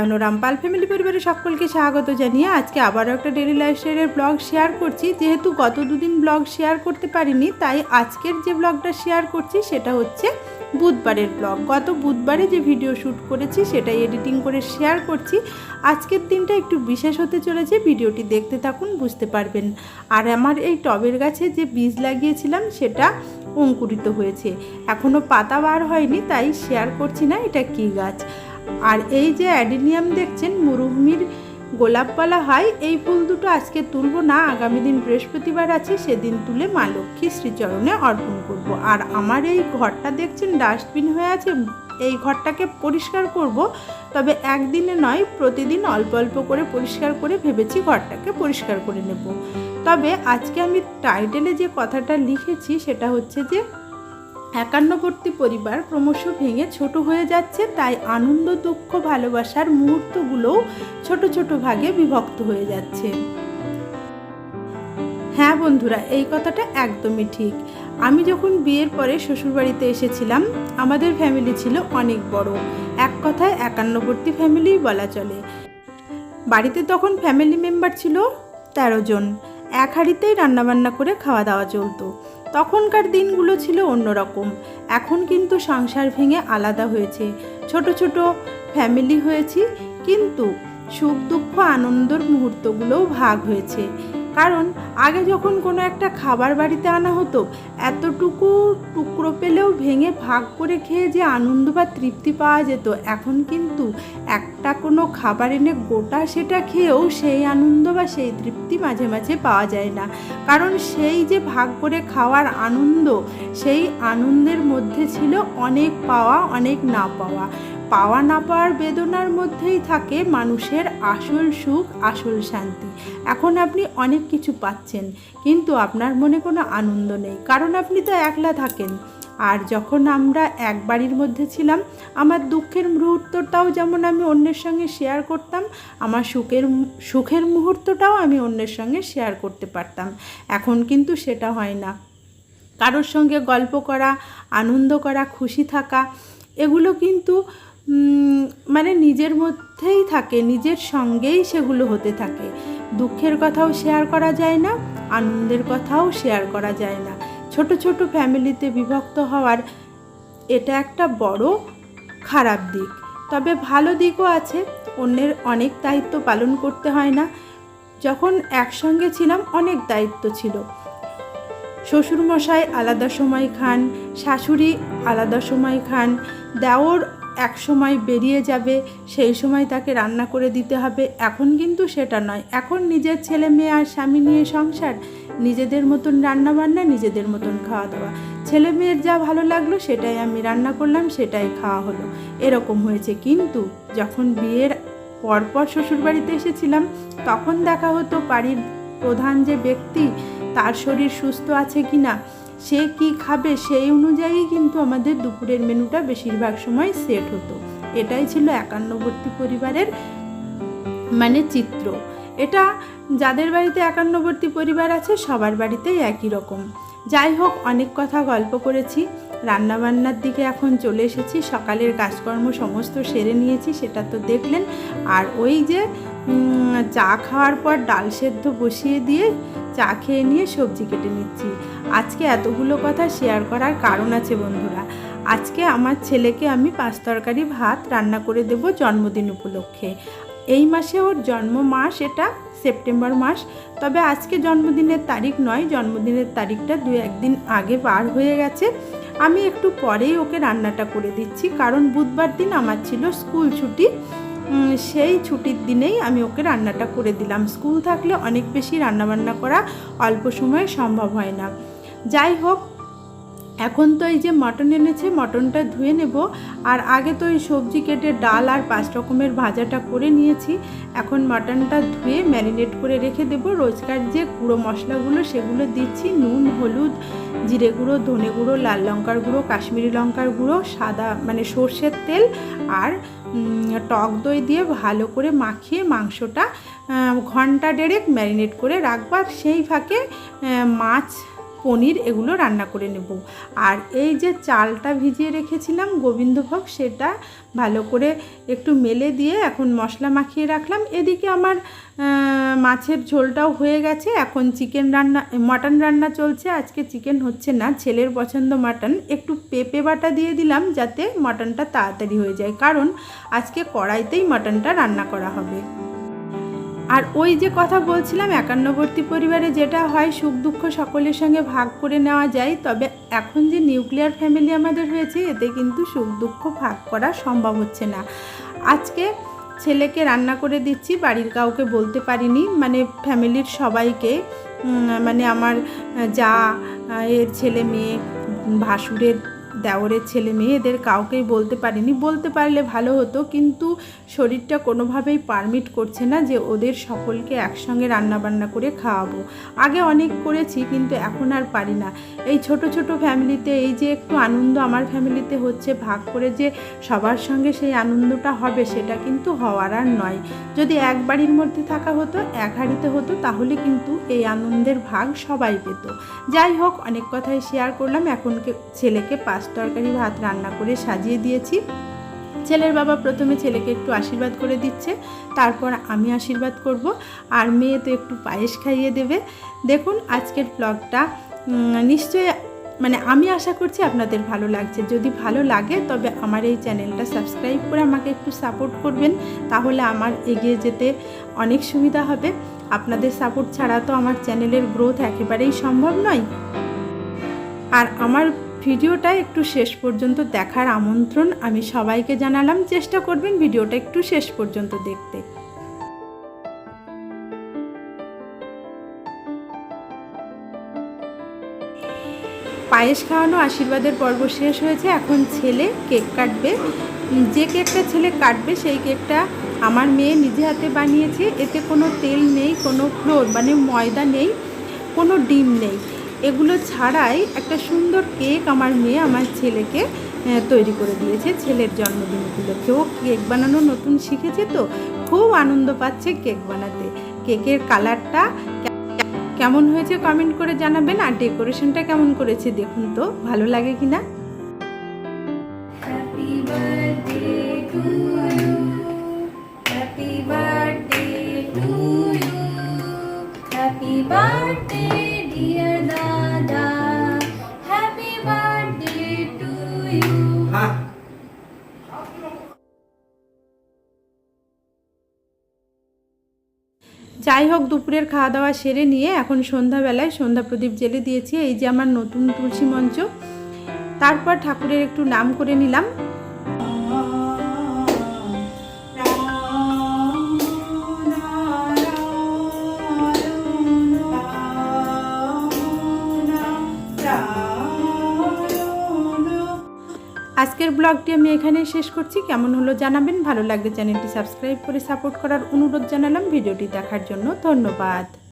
সায়নোরাম Rampal family পরিবারের সকলকে স্বাগত জানিয়ে আজকে আবারও একটা ডেলি লাইফস্টাইলের ব্লগ শেয়ার করছি। যেহেতু গত দুদিন ব্লগ শেয়ার করতে পারিনি, তাই আজকের যে ব্লগটা শেয়ার করছি সেটা হচ্ছে বুধবারের ব্লগ গত বুধবারে যে ভিডিও শ্যুট করেছি, সেটাই এডিটিং করে শেয়ার করছি। আজকের দিনটা একটু বিশেষ হতে চলেছে, ভিডিওটি দেখতে থাকুন, বুঝতে পারবেন। আর আমার এই টবের গাছে যে বীজ লাগিয়েছিলাম, সেটা অঙ্কুরিত হয়েছে। এখনও পাতা বার হয়নি, তাই শেয়ার করছি না, এটা কী গাছ? আর এই যে অ্যাডিনিয়াম দেখছেন, মরুভূমির গোলাপ হয়, এই ফুল দুটো আজকে তুলবো না, আগামী দিন বৃহস্পতিবার আছে, সেদিন তুলে মা লক্ষ্মী শ্রীচরণে অর্পণ করব। আর আমার এই ঘরটা দেখছেন, ডাস্টবিন হয়ে আছে, এই ঘরটাকে পরিষ্কার করব, তবে একদিনে নয়, প্রতিদিন অল্প অল্প করে পরিষ্কার করে ভেবেছি ঘরটাকে পরিষ্কার করে নেব তবে আজকে আমি টাইটেলে যে কথাটা লিখেছি, সেটা হচ্ছে যে একান্নবর্তী পরিবার ক্রমশ ভেঙে ছোট হয়ে যাচ্ছে, তাই আনন্দ, দুঃখ, ভালোবাসার মুহূর্তগুলোও ছোট ছোট ভাগে বিভক্ত হয়ে যাচ্ছে। হ্যাঁ বন্ধুরা, এই কথাটা একদমই ঠিক। আমি যখন বিয়ের পরে শ্বশুরবাড়িতে এসেছিলাম, আমাদের ফ্যামিলি ছিল অনেক বড়। এক কথায় একান্নবর্তী ফ্যামিলিই বলা চলে। বাড়িতে তখন ফ্যামিলি মেম্বার ছিল তেরো জন। এক হাঁড়িতেই রান্নাবান্না করে খাওয়া দাওয়া চলতো। তখনকার দিনগুলো ছিল অন্যরকম। এখন কিন্তু সংসার ভেঙে আলাদা হয়েছে। ছোট ছোট ফ্যামিলি হয়েছি, কিন্তু সুখ, দুঃখ, আনন্দর মুহূর্তগুলোও ভাগ হয়েছে। কারণ আগে যখন কোনো একটা খাবার বাড়িতে আনা হতো, এতটুকু টুকরো পেলেও ভেঙে ভাগ করে খেয়ে যে আনন্দ বা তৃপ্তি পাওয়া যেত, এখন কিন্তু একটা কোনো খাবার এনে গোটা সেটা খেয়েও সেই আনন্দ বা সেই তৃপ্তি মাঝে মাঝে পাওয়া যায় না। কারণ সেই যে ভাগ করে খাওয়ার আনন্দ, সেই আনন্দের মধ্যে ছিল অনেক পাওয়া, অনেক না পাওয়া। পাওয়া না পাওয়ার বেদনার মধ্যেই থাকে মানুষের আসল সুখ, আসল শান্তি। এখন আপনি অনেক কিছু পাচ্ছেন, কিন্তু আপনার মনে কোনো আনন্দ নেই। কারণ আপনি তো একলা থাকেন। আর যখন আমরা এক বাড়ির মধ্যে ছিলাম, আমার দুঃখের মুহূর্তটাও যেমন আমি অন্যের সঙ্গে শেয়ার করতাম, আমার সুখের সুখের মুহূর্তটাও আমি অন্যের সঙ্গে শেয়ার করতে পারতাম। এখন কিন্তু সেটা হয় না। কারোর সঙ্গে গল্প করা, আনন্দ করা, খুশি থাকা, এগুলো কিন্তু মানে নিজের মধ্যেই থাকে, নিজের সঙ্গেই সেগুলো হতে থাকে। দুঃখের কথাও শেয়ার করা যায় না, আনন্দের কথাও শেয়ার করা যায় না। ছোট ছোট ফ্যামিলিতে বিভক্ত হওয়ার এটা একটা বড় খারাপ দিক। তবে ভালো দিকও আছে, অন্যের অনেক দায়িত্ব পালন করতে হয় না। যখন একসঙ্গে ছিলাম, অনেক দায়িত্ব ছিল। শ্বশুরমশাই আলাদা সময় খান, শাশুড়ি আলাদা সময় খান, দেওর এক সময় বেরিয়ে যাবে, সেই সময় তাকে রান্না করে দিতে হবে। এখন কিন্তু সেটা নয়। এখন নিজের ছেলে মেয়ে আর স্বামী নিয়ে সংসার নিজেদের মতন রান্না বান্না, নিজেদের মতন খাওয়া দাওয়া। ছেলে মেয়ের যা ভালো লাগল, সেটাই আমি রান্না করলাম, সেটাই খাওয়া হলো। এরকম হয়েছে কিন্তু যখন বিয়ের পরপর শ্বশুরবাড়িতে এসেছিলাম, তখন দেখা হতো বাড়ির প্রধান যে ব্যক্তি, তার শরীর সুস্থ আছে কি না সে কি খাবে সেই অনুযায়ী কিন্তু আমাদের দুপুরের মেনুটা বেশিরভাগ সময় সেট হতো। এটাই ছিল একান্নবর্তী পরিবারের মানে চিত্র। এটা যাদের বাড়িতে একান্নবর্তী পরিবার আছে, সবার বাড়িতেই একই রকম। যাই হোক, অনেক কথা গল্প করেছি। রান্নাবান্নার দিকে এখন চলে এসেছি। সকালের কাজকর্ম সমস্ত সেরে নিয়েছি, সেটা তো দেখলেন। আর ওই যে চা খাওয়ার পর ডাল সেদ্ধ বসিয়ে দিয়ে চা খেয়ে নিয়ে সবজি কেটে নিচ্ছি। আজকে এতগুলো কথা শেয়ার করার কারণ আছে বন্ধুরা। আজকে আমার ছেলেকে আমি পাঁচ তরকারি ভাত রান্না করে দেব জন্মদিন উপলক্ষে। এই মাসে ওর জন্ম মাস, এটা সেপ্টেম্বর মাস। তবে আজকে জন্মদিনের তারিখ নয়, জন্মদিনের তারিখটা দু একদিন আগে পার হয়ে গেছে। আমি একটু পরেই ওকে রান্নাটা করে দিচ্ছি, কারণ বুধবার দিন আমার ছিল স্কুল ছুটি। সেই ছুটির দিনেই আমি ওকে রান্নাটা করে দিলাম। স্কুল থাকলে অনেক বেশি রান্নাবান্না করা অল্প সময়ে সম্ভব হয় না। যাই হোক এখন তো এই যে মটন এনেছে মটনটা ধুয়ে নেব। আর আগে তো এই সবজি কেটে ডাল আর পাঁচ রকমের ভাজাটা করে নিয়েছি। এখন মটনটা ধুয়ে ম্যারিনেট করে রেখে দেব। রোজকার যে গুঁড়ো মশলাগুলো, সেগুলো দিচ্ছি। নুন, হলুদ, জিরে গুঁড়ো, ধনে গুঁড়ো, লাল লঙ্কার গুঁড়ো, কাশ্মীরি লঙ্কার গুঁড়ো, সাদা মানে সর্ষের তেল আর টক দই দিয়ে ভালো করে মাখিয়ে মাংসটা ঘণ্টা ডেড়েক ম্যারিনেট করে রাখবার সেই ফাঁকে মাছ পনির এগুলো রান্না করে নেব। আর এই যে চালটা ভিজিয়ে রেখেছিলাম গোবিন্দভোগ, সেটা ভালো করে একটু মেলে দিয়ে এখন মশলা মাখিয়ে রাখলাম। এদিকে আমার মাছের ঝোলটাও হয়ে গেছে। এখন চিকেন রান্না, মাটন রান্না চলছে। আজকে চিকেন হচ্ছে না, ছেলের পছন্দ মাটন। একটু পেঁপে বাটা দিয়ে দিলাম যাতে মাটনটা তাড়াতাড়ি হয়ে যায়। কারণ আজকে কড়াইতেই মাটনটা রান্না করা হবে। আর ওই যে কথা বলছিলাম, একান্নবর্তী পরিবারে যেটা হয়, সুখ দুঃখ সকলের সঙ্গে ভাগ করে নেওয়া যায়। তবে এখন যে নিউক্লিয়ার ফ্যামিলি আমাদের হয়েছে, এতে কিন্তু সুখ দুঃখ ভাগ করা সম্ভব হচ্ছে না। আজকে ছেলেকে রান্না করে দিচ্ছি, বাড়ির কাউকে বলতে পারিনি। মানে ফ্যামিলির সবাইকে মানে আমার যা, এর ছেলে মেয়ে, ভাসুরের দেওরের ছেলে মেয়েদের কাউকেই বলতে পারিনি। বলতে পারলে ভালো হতো, কিন্তু শরীরটা কোনোভাবেই পারমিট করছে না যে ওদের সকলকে একসঙ্গে রান্না বান্না করে খাওয়াবো। আগে অনেক করেছি, কিন্তু এখন আর পারি না। এই ছোট ছোট ফ্যামিলিতে এই যে একটু আনন্দ আমার ফ্যামিলিতে হচ্ছে, ভাগ করে যে সবার সঙ্গে সেই আনন্দটা হবে, সেটা কিন্তু হওয়ার আর নয়। যদি এক বাড়ির মধ্যে থাকা হতো, এক হাড়িতে হতো, তাহলে কিন্তু এই আনন্দের ভাগ সবাই পেত। যাই হোক, অনেক কথাই শেয়ার করলাম। এখন ছেলেকে ছেলেকে পাঁচ তরকারি ভাত রান্না করে সাজিয়ে দিয়েছি। ছেলের বাবা প্রথমে ছেলেকে একটু আশীর্বাদ করে দিচ্ছে, তারপর আমি আশীর্বাদ করব, আর মেয়ে তো একটু পায়েস খাইয়ে দেবে। দেখুন, আজকের ব্লগটা নিশ্চয়ই মানে আমি আশা করছি আপনাদের ভালো লাগছে। যদি ভালো লাগে, তবে আমার এই চ্যানেলটা সাবস্ক্রাইব করে আমাকে একটু সাপোর্ট করবেন, তাহলে আমার এগিয়ে যেতে অনেক সুবিধা হবে। আপনাদের সাপোর্ট ছাড়া তো আমার চ্যানেলের গ্রোথ একেবারেই সম্ভব নয়। আর আমার ভিডিওটা একটু শেষ পর্যন্ত দেখার আমন্ত্রণ আমি সবাইকে জানালাম। চেষ্টা করবেন ভিডিওটা একটু শেষ পর্যন্ত দেখতে। পায়েস খাওয়ানো আশীর্বাদের পর্ব শেষ হয়েছে। এখন ছেলে কেক কাটবে। যে কেকটা ছেলে কাটবে সেই কেকটা আমার মেয়ে নিজে হাতে বানিয়েছে। এতে কোনো তেল নেই, কোনো ফ্লোর মানে ময়দা নেই, কোনো ডিম নেই। এগুলো ছাড়াই একটা সুন্দর কেক আমার মেয়ে আমার ছেলেকে তৈরি করে দিয়েছে। ছেলের জন্মদিন ও কেক বানানো নতুন শিখেছে তো, খুব আনন্দ পাচ্ছে কেক বানাতে। কেকের কালারটা কেমন হয়েছে কমেন্ট করে জানাবেন, আর ডেকোরেশনটা কেমন করেছে দেখুন তো, ভালো লাগে কি না Happy birthday to you. যাই হোক, দুপুরের খাওয়া দাওয়া সেরে নিয়ে এখন সন্ধ্যাবেলায় সন্ধ্যা প্রদীপ জেলে দিয়েছি। এই যে আমার নতুন তুলসী মঞ্চ, তারপর ঠাকুরের একটু নাম করে নিলাম। আজকের ব্লগটি আমি এখানেই শেষ করছি। কেমন হলো জানাবেন। ভালো লাগলে চ্যানেলটি সাবস্ক্রাইব করে সাপোর্ট করার অনুরোধ জানালাম। ভিডিওটি দেখার জন্য ধন্যবাদ।